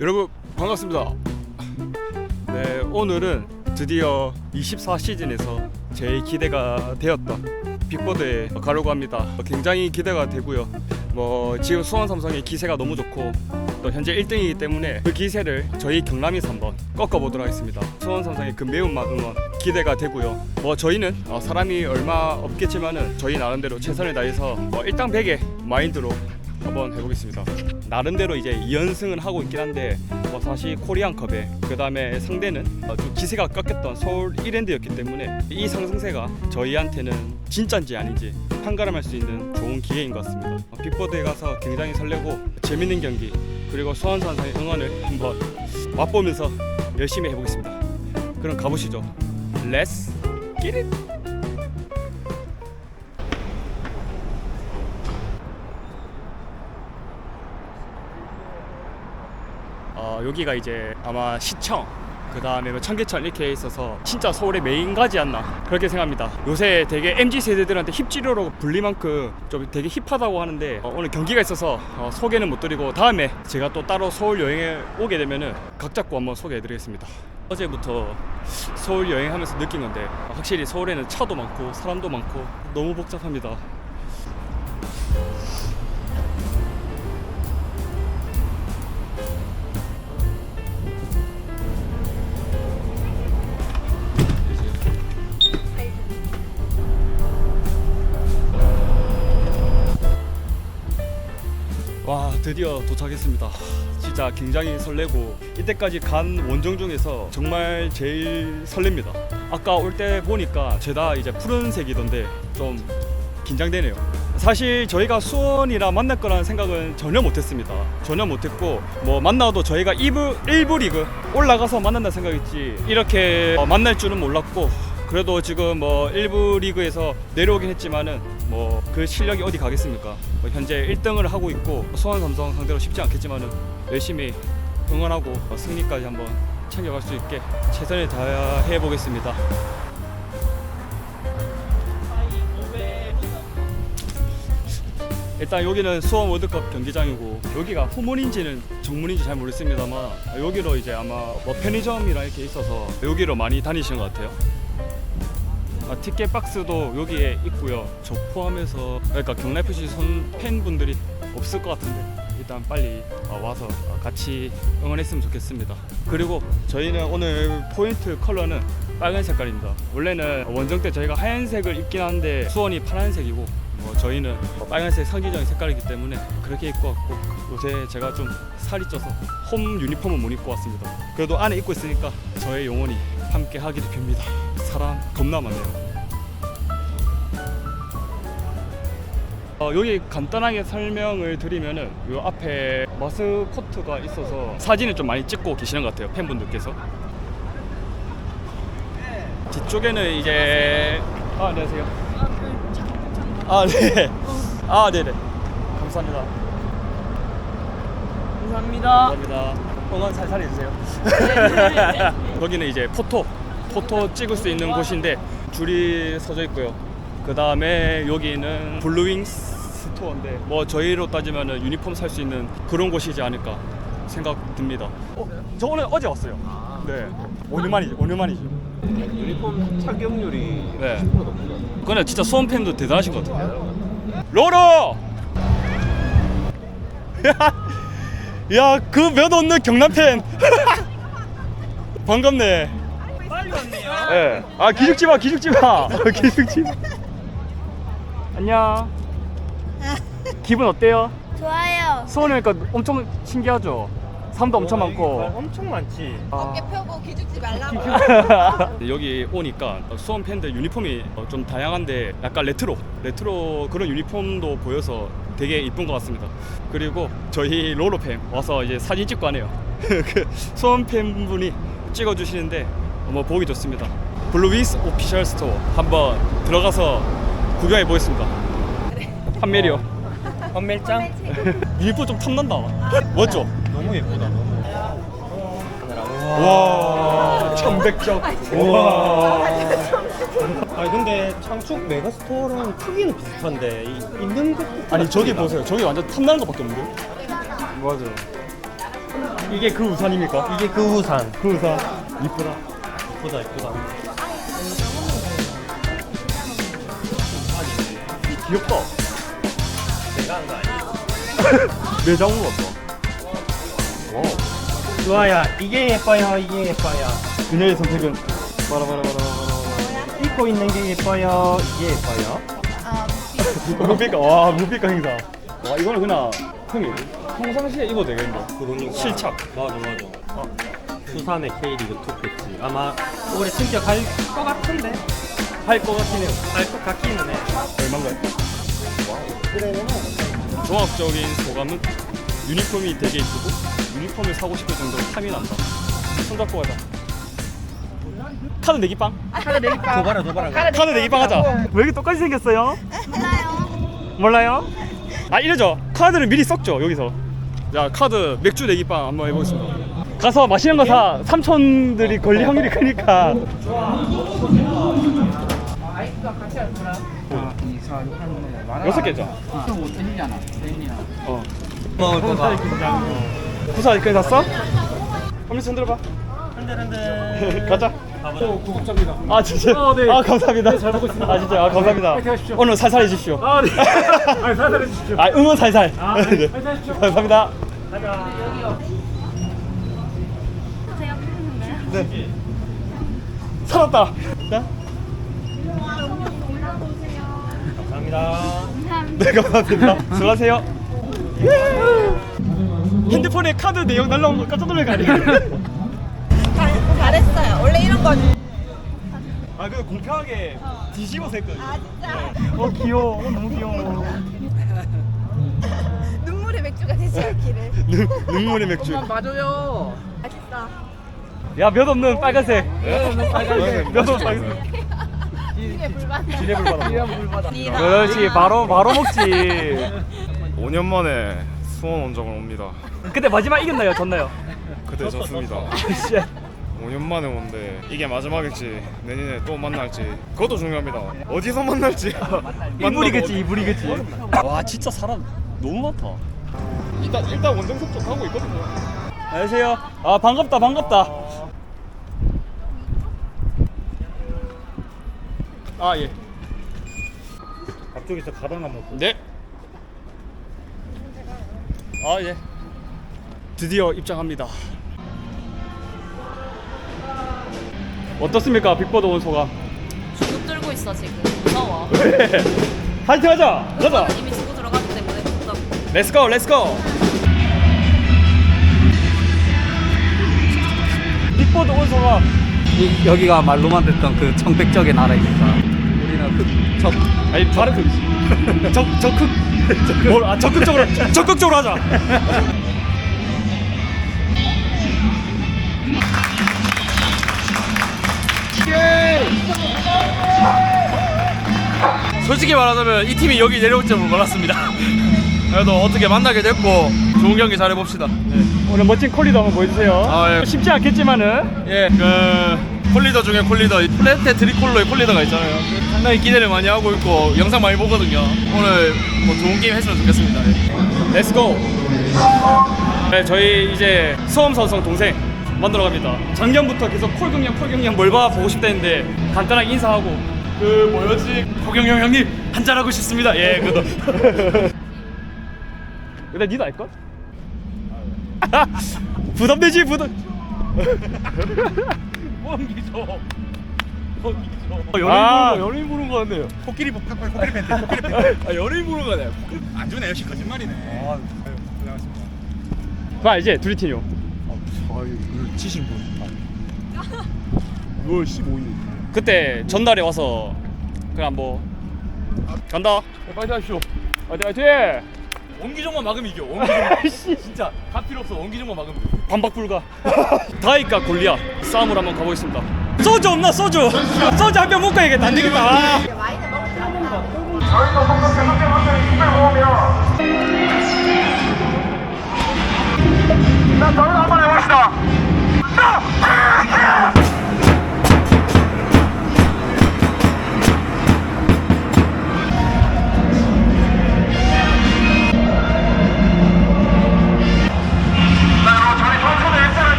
여러분 반갑습니다. 네 오늘은 드디어 24 시즌에서 제일 기대가 되었던 빅보드에 가려고 합니다. 굉장히 기대가 되고요. 뭐 지금 수원 삼성의 기세가 너무 좋고 또 현재 1등이기 때문에 그 기세를 저희 경남에서 한번 꺾어보도록 하겠습니다. 수원 삼성의 그 매운맛 응원 기대가 되고요. 뭐 저희는 어, 사람이 얼마 없겠지만은 저희 나름대로 최선을 다해서 뭐 일당 100의 마인드로 한번 해보겠습니다. 나름대로 이제 2연승은 하고 있긴 한데 뭐 사실 코리안컵에 그 다음에 상대는 어, 좀 기세가 꺾였던 서울 1엔드였기 때문에 이 상승세가 저희한테는 진짜인지 아닌지 판가름할 수 있는 좋은 기회인 것 같습니다. 어, 빅보드에 가서 굉장히 설레고 재밌는 경기 그리고 수원 선수의 응원을 한번 맛보면서 열심히 해보겠습니다. 그럼 가보시죠. Let's get it! 여기가 이제 아마 시청 그 다음에 뭐 청계천 이렇게 있어서 진짜 서울의 메인 가지 않나 그렇게 생각합니다. 요새 되게 MZ 세대들한테 힙지로로 불릴 만큼 좀 되게 힙하다고 하는데 어, 오늘 경기가 있어서 어, 소개는 못 드리고 다음에 제가 또 따로 서울 여행에 오게 되면은 각 잡고 한번 소개해 드리겠습니다. 어제부터 서울 여행하면서 느낀 건데 확실히 서울에는 차도 많고 사람도 많고 너무 복잡합니다 드디어 도착했습니다. 진짜 굉장히 설레고 이때까지 간 원정 중에서 정말 제일 설렙니다. 아까 올 때 보니까 죄다 이제 푸른색이던데 좀 긴장되네요. 사실 저희가 수원이라 만날 거라는 생각은 전혀 못했습니다. 전혀 못했고 뭐 만나도 저희가 2부 1부 리그 올라가서 만난다 생각했지 이렇게 어, 만날 줄은 몰랐고 그래도 지금 뭐 1부 리그에서 내려오긴 했지만은 뭐 그 실력이 어디 가겠습니까? 뭐 현재 1등을 하고 있고 수원 삼성 상대로 쉽지 않겠지만은 열심히 응원하고 어, 승리까지 한번 챙겨갈 수 있게 최선을 다해 보겠습니다. 일단 여기는 수원 월드컵 경기장이고 여기가 후문인지는 정문인지 잘 모르겠습니다만 여기로 이제 아마 뭐 편의점이랑 이렇게 있어서 여기로 많이 다니시는 것 같아요. 아, 티켓 박스도 여기에 있고요. 저 포함해서 그러니까 경남 FC 손 팬분들이 없을 것 같은데 일단 빨리 어, 와서 어, 같이 응원했으면 좋겠습니다. 그리고 저희는 오늘 포인트 컬러는 빨간 색깔입니다. 원래는 원정 때 저희가 하얀색을 입긴 한데 수원이 파란색이고 뭐 저희는 빨간색 상징적인 색깔이기 때문에 그렇게 입고 왔고 요새 제가 좀 살이 쪄서 홈 유니폼은 못 입고 왔습니다. 그래도 안에 입고 있으니까 저의 영혼이 함께 하기를 빕니다. 사람 겁나 많네요. 어, 여기 간단하게 설명을 드리면은 요 앞에 마스코트가 있어서 사진을 좀 많이 찍고 계시는 것 같아요 팬분들께서 뒤쪽에는 이제 아 안녕하세요 아 네. 아 네네 감사합니다 감사합니다. 감사합니다 응원 살살 해주세요 여기는 이제 포토 포토 찍을 수 있는 곳인데 줄이 서져 있고요. 그 다음에 여기는 블루윙스 스토어인데 뭐 저희로 따지면 유니폼 살 수 있는 그런 곳이지 않을까 생각 듭니다. 어, 저 오늘 어제 왔어요. 네. 5년 만이죠 5년 만이죠 유니폼 착용률이 네. 10% 넘는 거 그건 진짜 수원 팬도 대단하신 것 같아요. 로로! 야 그 몇 없는 경남 팬 반갑네 빨리 왔네요. 예. 아 기죽지 마, 기죽지 마. 기죽지 마. 안녕. 기분 어때요? 좋아요. 수원에 오니까 엄청 신기하죠. 사람도 엄청 많고. 엄청 많지 아. 어깨 펴고 기죽지 말라고. 여기 오니까 수원 팬들 유니폼이 좀 다양한데 약간 레트로, 레트로 그런 유니폼도 보여서 되게 이쁜 것 같습니다. 그리고 저희 로로 팬 와서 이제 사진 찍고 하네요. 그 수원 팬분이 찍어주시는데 뭐 보기 좋습니다. 블루위스 오피셜 스토어 한번 들어가서 구경해 보겠습니다. 판매리요. 건멜장. 유니폼 좀 탐난다. 멋져. 너무 예쁘다 너무 와, 천백적. 와. 아니 근데 창축 메가스토어랑 크기는 비슷한데 이, 있는 것 아니 저기 보세요. 저기 완전 탐나는 것밖에 없는데. 맞아 이게 그 우산입니까? 이게 그 우산. 그 우산 이쁘다 이쁘다 이쁘다. 귀엽다 내가 한 거 아니야? 매장으로 왔다 좋아야 이게 예뻐요 이게 예뻐요. 그녀의 선택은 바라바라바라바라 입고 있는 게 예뻐요 이게 예뻐요. 아, 무비가 와 무비가 행사 와 이거는 그냥 형이 평상시에 입어도 되겠는데 그러니까. 실착 맞아 맞아. 어. 수산의 K리그 2 패치 아마 올해 승격할 것 같은데 할 것 같긴 해요. 할 것 같기는 해. 얼마인가요? 종합적인 소감은 유니폼이 되게 이쁘고 유니폼을 사고 싶을 정도로 탐이 난다 손잡고 가자 카드 내기빵? 줘봐라 줘봐라. 카드 내기빵 하자 왜 이렇게 똑같이 생겼어요? 몰라요. 몰라요? 아 이러죠 카드를 미리 썩죠 여기서 자 카드 맥주 내기빵 한번 해보겠습니다 가서 맛있는 거 사 삼촌들이 걸릴 확률이 크니까 여섯 개죠? 어 먹을 거가. 구사 그냥 샀어? 한번 손 들어봐 흔들흔들. 가자 구독자입니다. 아 진짜? 아 감사합니다 잘 보고 있습니다 아 진짜 아 감사합니다 오늘 살살 해주십시오 아 네. 아 살살 해주십시오. 아 응원 살살 네. 살살 해주십시오. 감사합니다 가자. 네 살았다 자 감사합니다. 네 감사합니다 수고하세요 핸드폰에 카드 내용 날라온 거 깜짝 놀랄 거 아니에요. 원래 이런 건. 아 그거 공평하게 뒤집어서 했거든요 아, 진짜. 어 귀여워 어, 너무 귀여워 눈물의 맥주가 되지 않기를. 눈, 눈물의 맥주 맞아요. 맛있어. 야몇 없는 빨간색 몇 없는 빨간색 이게 불만. 지뢰불 받아 그렇지 바로 바로 먹지 5년 만에 수원 원정을 옵니다. 그때 마지막 이겼나요 졌나요? 그때 졌습니다. 씨 5년 만에 오는데 이게 마지막일지 내년에 또 만날지 그것도 중요합니다. 어디서 만날지. 이불이겠지 이불이겠지 와 진짜 사람 너무 많다 일단 일단 원정석 쪽 가고 있거든요 안녕하세요 아 반갑다 반갑다 아예 앞쪽에서 가방 한번 보. 네. 아 예. 드디어 입장합니다. 어떻습니까, 빅버드 온 소감? 주눅 들고 있어 지금 무서워 왜? 파이팅 하자. 가자. 이미 주고 들어갔기 때문에 무섭다고 렛츠 고, 렛츠 고. 빅버드 온 소감. 이, 여기가 말로만 듣던 그 청백적의 나라이니까 우리는 흑적 아니 다른 그 적, 적극 뭘, 아 적극적으로 적극적으로 하자 솔직히 말하자면 이 팀이 여기 내려올 줄은 몰랐습니다. 그래도 어떻게 만나게 됐고 좋은 경기 잘 해봅시다. 오늘 멋진 콜리도 한번 보여주세요 아, 예. 쉽지 않겠지만은 예, 그 콜리더 중에 콜리더, 이 플랜테 트리콜로의 콜리더가 있잖아요. 상당히 기대를 많이 하고 있고 영상 많이 보거든요. 오늘 뭐 좋은 게임 했으면 좋겠습니다. 예. 렛츠고 네 저희 이제 수험 선성 동생 만들어 갑니다. 작년부터 계속 콜경량 콜경량 뭘봐 보고 싶다 했는데 간단하게 인사하고 그 뭐였지? 고경영 형님 한잔하고 싶습니다. 예 그거. 근데 니도 알걸? 부담되지 부담. 뻥기죠 뻥기죠 아. 연예인 보는 거 같네요. 코끼리 팍팍 코끼리 팬티 코끼리 팬티. 아 연예인 보는 거 같네요 안 주네 역시 거짓말이네. 아, 고생하셨습니다. 봐 이제 둘이 팀이요 아유, 치신 분. 6월 15일. 그때 전날에 와서 그냥 뭐 간다 파이팅 하십시오 파이팅 파이팅 원기종만 막으면 이겨. 원기종만. 진짜 다 필요 없어. 원기종만 막으면. 반박 불가 다이카 골리아 싸움으로 한번 가보겠습니다 소주 없나 소주 소주 한병 먹고 야겠다 안 되겠다 아. 와인을 먹을 줄 아는 자, 여러분 자리 천천히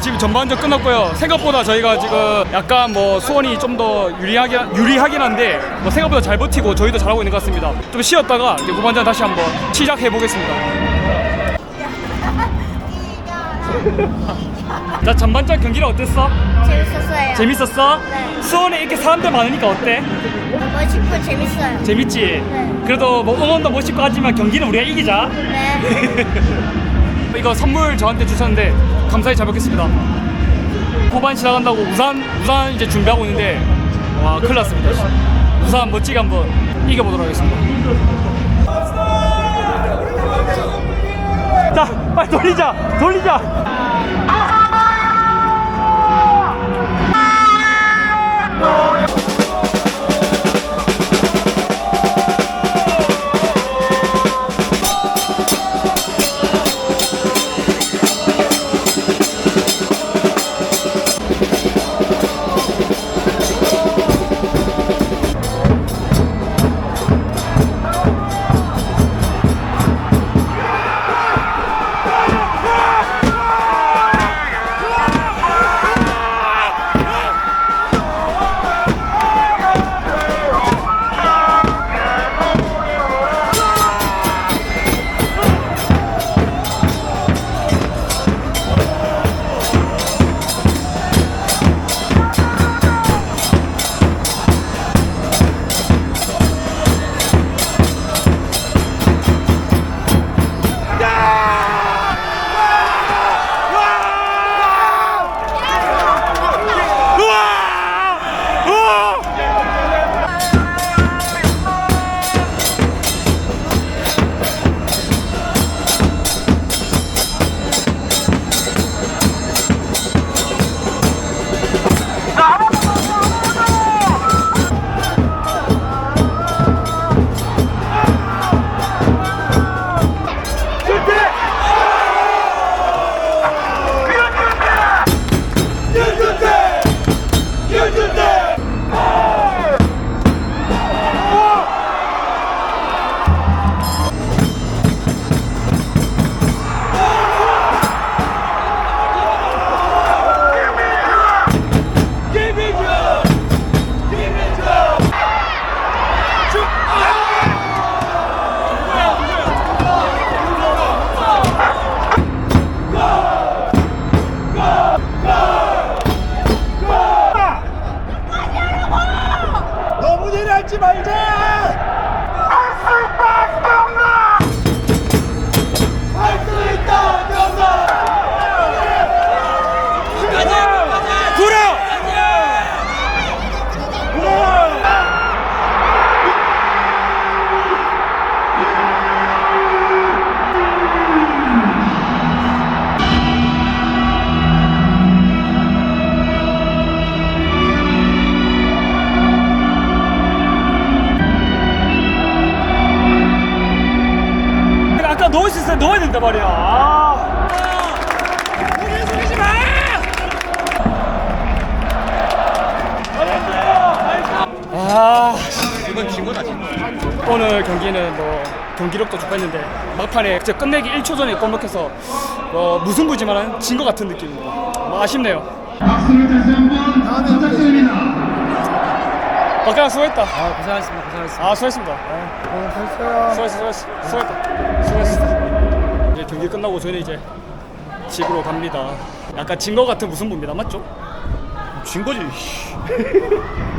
지금 전반전 끝났고요. 생각보다 저희가 지금 약간 뭐 수원이 좀 더 유리하긴 유리하긴 한데 뭐 생각보다 잘 버티고 저희도 잘하고 있는 것 같습니다. 좀 쉬었다가 이제 후반전 다시 한번 시작해 보겠습니다. 자 전반전 경기는 어땠어? 재밌었어요. 재밌었어? 네. 수원에 이렇게 사람들 많으니까 어때? 멋있고 재밌어요. 재밌지? 네. 그래도 뭐 응원도 멋있고 하지만 경기는 우리가 이기자. 네. 이거 선물 저한테 주셨는데 감사히 잘 먹겠습니다. 후반 시작한다고 우산 우산 이제 준비하고 있는데 와 큰일 났습니다. 씨. 우산 멋지게 한번 이겨보도록 하겠습니다. 자 빨리 돌리자 돌리자. 내 경기력도 좋았는데 막판에 진짜 끝내기 1초 전에 골 먹혀서 뭐 무승부지만 진 것 같은 느낌입니다. 뭐 아쉽네요. 박가랑 수고했다. 아 고생하셨습니다 고생하셨습니다 아 수고했습니다. 아, 수고했어. 수고했어. 수고했다. 수고했어. 이제 경기 끝나고 저희는 이제 집으로 갑니다. 약간 진거 같은 무승부입니다. 맞죠? 진 거지.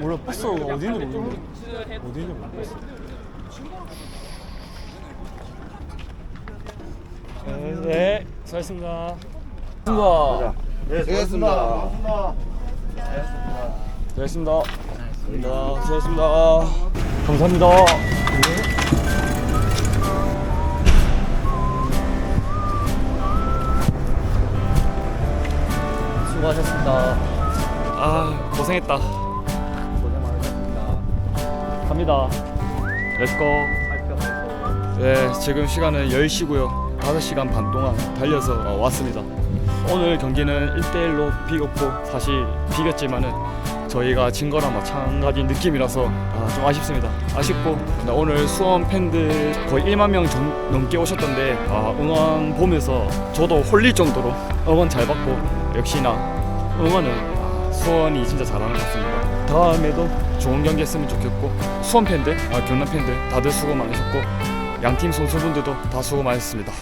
몰라 버스가 어디 있는지 모르겠네. 어디 있는지 모르겠어. 네, 네, 수고하셨습니다. 수고하셨습니다. 수고하셨습니다. 수고하셨습니다. 수고하셨습니다. 감사합니다. 수고하셨습니다 아 고생했다. 고생 많으셨습니다. 갑니다. 렛츠고. 네, 지금 시간은 10시고요. 5시간 반 동안 달려서 어, 왔습니다. 오늘 경기는 1대1로 비겼고 사실 비겼지만은 저희가 진 거랑 마찬가지 느낌이라서 아, 좀 아쉽습니다. 아쉽고 오늘 수원 팬들 거의 1만 명 정- 넘게 오셨던데 아, 응원 보면서 저도 홀릴 정도로 응원 잘 받고 역시나 응원은 아, 수원이 진짜 잘하는 것 같습니다. 다음에도 좋은 경기 했으면 좋겠고 수원 팬들, 아, 경남 팬들 다들 수고 많으셨고 양팀 선수분들도 다 수고 많으셨습니다.